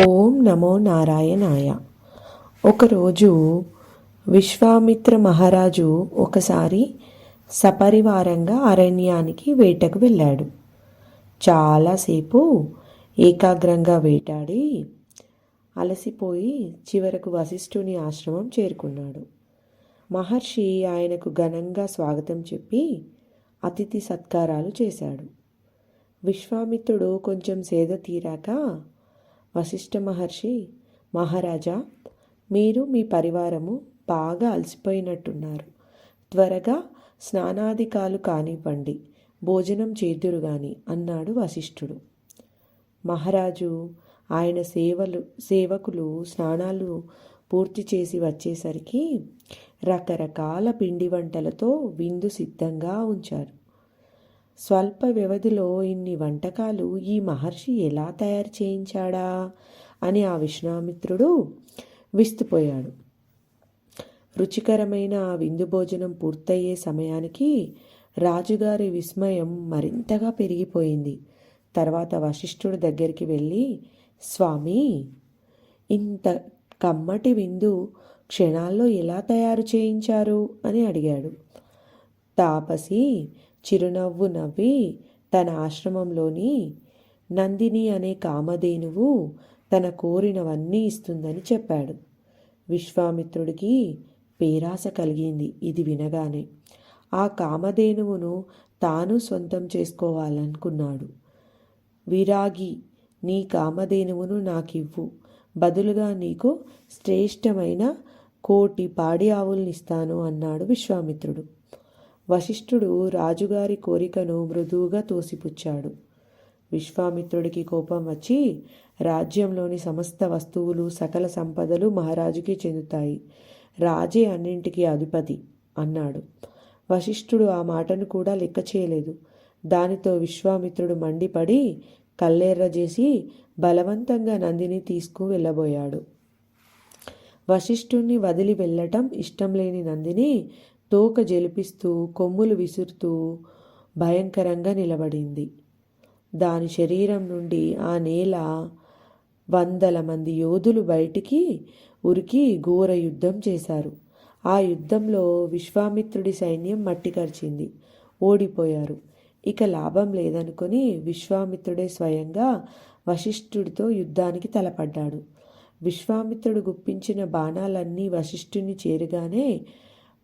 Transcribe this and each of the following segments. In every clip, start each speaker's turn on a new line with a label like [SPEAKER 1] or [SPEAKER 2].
[SPEAKER 1] ఓం నమో నారాయణాయ. ఒకరోజు విశ్వామిత్ర మహారాజు ఒకసారి సపరివారంగా అరణ్యానికి వేటకు వెళ్ళాడు. చాలాసేపు ఏకాగ్రంగా వేటాడి అలసిపోయి చివరకు వశిష్ఠుని ఆశ్రమం చేరుకున్నాడు. మహర్షి ఆయనకు ఘనంగా స్వాగతం చెప్పి అతిథి సత్కారాలు చేశాడు. విశ్వామిత్రుడు కొంచెం సేద తీరాక వశిష్ఠ మహర్షి మహారాజా మీరు మీ పరివారము బాగా అలసిపోయినట్టున్నారు. త్వరగా స్నానాధికాలు కానివ్వండి భోజనం చేద్దురు గాని అన్నాడు వశిష్ఠుడు. మహారాజు ఆయన సేవలు సేవకులు స్నానాలు పూర్తి చేసి వచ్చేసరికి రకరకాల పిండి వంటలతో విందు సిద్ధంగా ఉంచారు. స్వల్ప వ్యవధిలో ఇన్ని వంటకాలు ఈ మహర్షి ఎలా తయారు చేయించాడా? అని ఆ విశ్వామిత్రుడు విస్తుపోయాడు. రుచికరమైన ఆ విందు భోజనం పూర్తయ్యే సమయానికి రాజుగారి విస్మయం మరింతగా పెరిగిపోయింది. తర్వాత వశిష్ఠుడి దగ్గరికి వెళ్ళి స్వామి ఇంత కమ్మటి విందు క్షణాల్లో ఎలా తయారు చేయించారు? అని అడిగాడు. తాపసి చిరునవ్వు నవ్వి తన ఆశ్రమంలోని నందిని అనే కామధేనువు తన కోరినవన్నీ ఇస్తుందని చెప్పాడు. విశ్వామిత్రుడికి పేరాస కలిగింది. ఇది వినగానే ఆ కామధేనువును తాను సొంతం చేసుకోవాలనుకున్నాడు. విరాగి నీ కామధేనువును నాకివ్వు. బదులుగా నీకు శ్రేష్టమైన కోటి పాడి ఆవుల్నిస్తాను అన్నాడు విశ్వామిత్రుడు. వశిష్ఠుడు రాజుగారి కోరికను మృదువుగా తోసిపుచ్చాడు. విశ్వామిత్రుడికి కోపం వచ్చి రాజ్యంలోని సమస్త వస్తువులు సకల సంపదలు మహారాజుకి చెందుతాయి. రాజే అన్నింటికీ అధిపతి అన్నాడు. వశిష్ఠుడు ఆ మాటను కూడా లెక్క చేయలేదు. దానితో విశ్వామిత్రుడు మండిపడి కల్లేర్ర చేసి బలవంతంగా నందిని తీసుకు వెళ్ళబోయాడు. వశిష్ఠుణ్ణి వదిలి వెళ్ళటం ఇష్టం లేని నందిని తోక జలిపిస్తూ కొమ్ములు విసురుతూ భయంకరంగా నిలబడింది. దాని శరీరం నుండి ఆ నేల వందల మంది యోధులు బయటికి ఉరికి ఘోర యుద్ధం చేశారు. ఆ యుద్ధంలో విశ్వామిత్రుడి సైన్యం మట్టి కరిచింది. ఓడిపోయారు. ఇక లాభం లేదనుకొని విశ్వామిత్రుడే స్వయంగా వశిష్ఠుడితో యుద్ధానికి తలపడ్డాడు. విశ్వామిత్రుడు గుప్పించిన బాణాలన్నీ వశిష్ఠుని చేరుగానే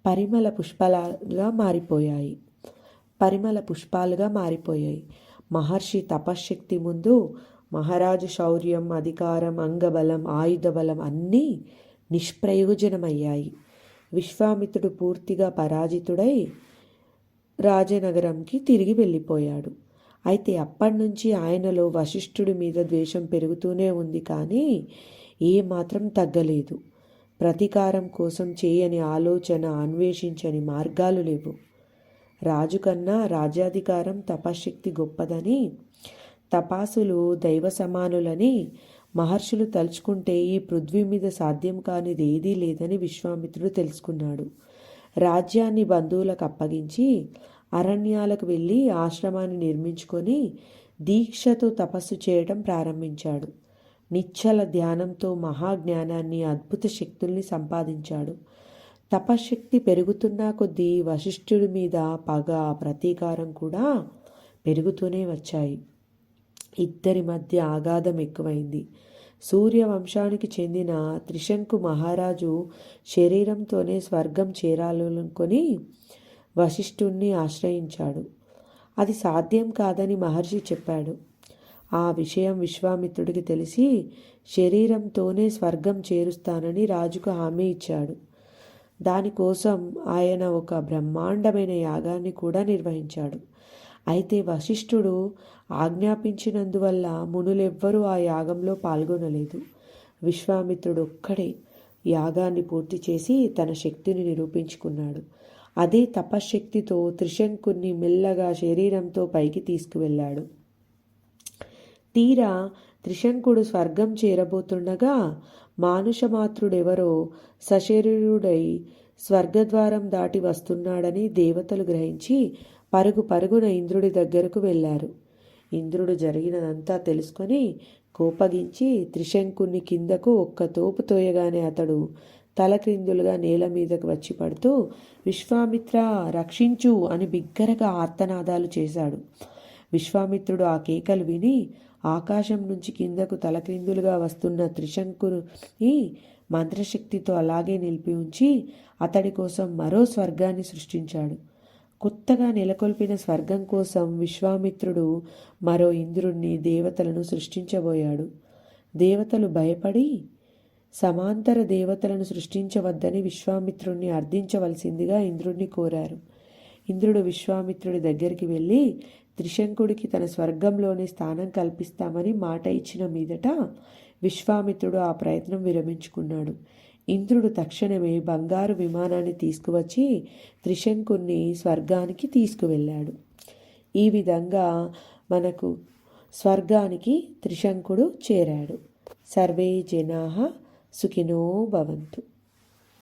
[SPEAKER 1] పరిమళ పుష్పాలుగా మారిపోయాయి. పరిమళ పుష్పాలుగా మారిపోయాయి. మహర్షి తపశ్శక్తి ముందు మహారాజు శౌర్యం అధికారం అంగబలం ఆయుధబలం అన్నీ నిష్ప్రయోజనమయ్యాయి. విశ్వామిత్రుడు పూర్తిగా పరాజితుడై రాజనగరంకి తిరిగి వెళ్ళిపోయాడు. అయితే అప్పటి నుంచి ఆయనలో వశిష్ఠుడి మీద ద్వేషం పెరుగుతూనే ఉంది కానీ ఏమాత్రం తగ్గలేదు. ప్రతీకారం కోసం చేయని ఆలోచన అన్వేషించని మార్గాలు లేవు. రాజు కన్నా రాజ్యాధికారం తపశక్తి గొప్పదని తపాసులు దైవ సమానులని మహర్షులు తలుచుకుంటే ఈ పృథ్వీ మీద సాధ్యం కానిది ఏదీ లేదని విశ్వామిత్రుడు తెలుసుకున్నాడు. రాజ్యాన్ని బంధువులకు అప్పగించి అరణ్యాలకు వెళ్ళి ఆశ్రమాన్ని నిర్మించుకొని దీక్షతో తపస్సు చేయడం ప్రారంభించాడు. నిశ్చల ధ్యానంతో మహాజ్ఞానాన్ని అద్భుత శక్తుల్ని సంపాదించాడు. తపశక్తి పెరుగుతున్న కొద్దీ వశిష్ఠుడి మీద పగ ప్రతీకారం కూడా పెరుగుతూనే వచ్చాయి. ఇద్దరి మధ్య ఆగాధం ఎక్కువైంది. సూర్యవంశానికి చెందిన త్రిశంకు మహారాజు శరీరంతోనే స్వర్గం చేరాలనుకొని వశిష్ఠుణ్ణి ఆశ్రయించాడు. అది సాధ్యం కాదని మహర్షి చెప్పాడు. ఆ విషయం విశ్వామిత్రుడికి తెలిసి శరీరంతోనే స్వర్గం చేరుస్తానని రాజుకు హామీ ఇచ్చాడు. దానికోసం ఆయన ఒక బ్రహ్మాండమైన యాగాన్ని కూడా నిర్వహించాడు. అయితే వశిష్ఠుడు ఆజ్ఞాపించినందువల్ల మునులెవ్వరూ ఆ యాగంలో పాల్గొనలేదు. విశ్వామిత్రుడు ఒక్కడే యాగాన్ని పూర్తి చేసి తన శక్తిని నిరూపించుకున్నాడు. అదే తపశ్శక్తితో త్రిశంకుణ్ణి మెల్లగా శరీరంతో పైకి తీసుకువెళ్ళాడు. తీరా త్రిశంకుడు స్వర్గం చేరబోతుండగా మానుషమాత్రుడెవరో సశరీరుడై స్వర్గద్వారం దాటి వస్తున్నాడని దేవతలు గ్రహించి పరుగు పరుగున ఇంద్రుడి దగ్గరకు వెళ్ళారు. ఇంద్రుడు జరిగినదంతా తెలుసుకొని కోపగించి త్రిశంకుణ్ణి కిందకు ఒక్క తోపు తోయగానే అతడు తలక్రిందులుగా నేల మీదకు వచ్చి పడుతూ విశ్వామిత్ర రక్షించు అని బిగ్గరగా ఆర్తనాదాలు చేశాడు. విశ్వామిత్రుడు ఆ కేకలు విని ఆకాశం నుంచి కిందకు తలక్రిందులుగా వస్తున్న త్రిశంకుని మంత్రశక్తితో అలాగే నిలిపి ఉంచి అతడి కోసం మరో స్వర్గాన్ని సృష్టించాడు. కొత్తగా నెలకొల్పిన స్వర్గం కోసం విశ్వామిత్రుడు మరో ఇంద్రుణ్ణి దేవతలను సృష్టించబోయాడు. దేవతలు భయపడి సమాంతర దేవతలను సృష్టించవద్దని విశ్వామిత్రుణ్ణి అర్థించవలసిందిగా ఇంద్రుణ్ణి కోరారు. ఇంద్రుడు విశ్వామిత్రుడి దగ్గరికి వెళ్ళి త్రిశంకుడికి తన స్వర్గంలోనే స్థానం కల్పిస్తామని మాట ఇచ్చిన మీదట విశ్వామిత్రుడు ఆ ప్రయత్నం విరమించుకున్నాడు. ఇంద్రుడు తక్షణమే బంగారు విమానాన్ని తీసుకువచ్చి త్రిశంకుణ్ణి స్వర్గానికి తీసుకువెళ్ళాడు. ఈ విధంగా మనకు స్వర్గానికి త్రిశంకుడు చేరాడు. సర్వే జనా సుఖినో భవంతు.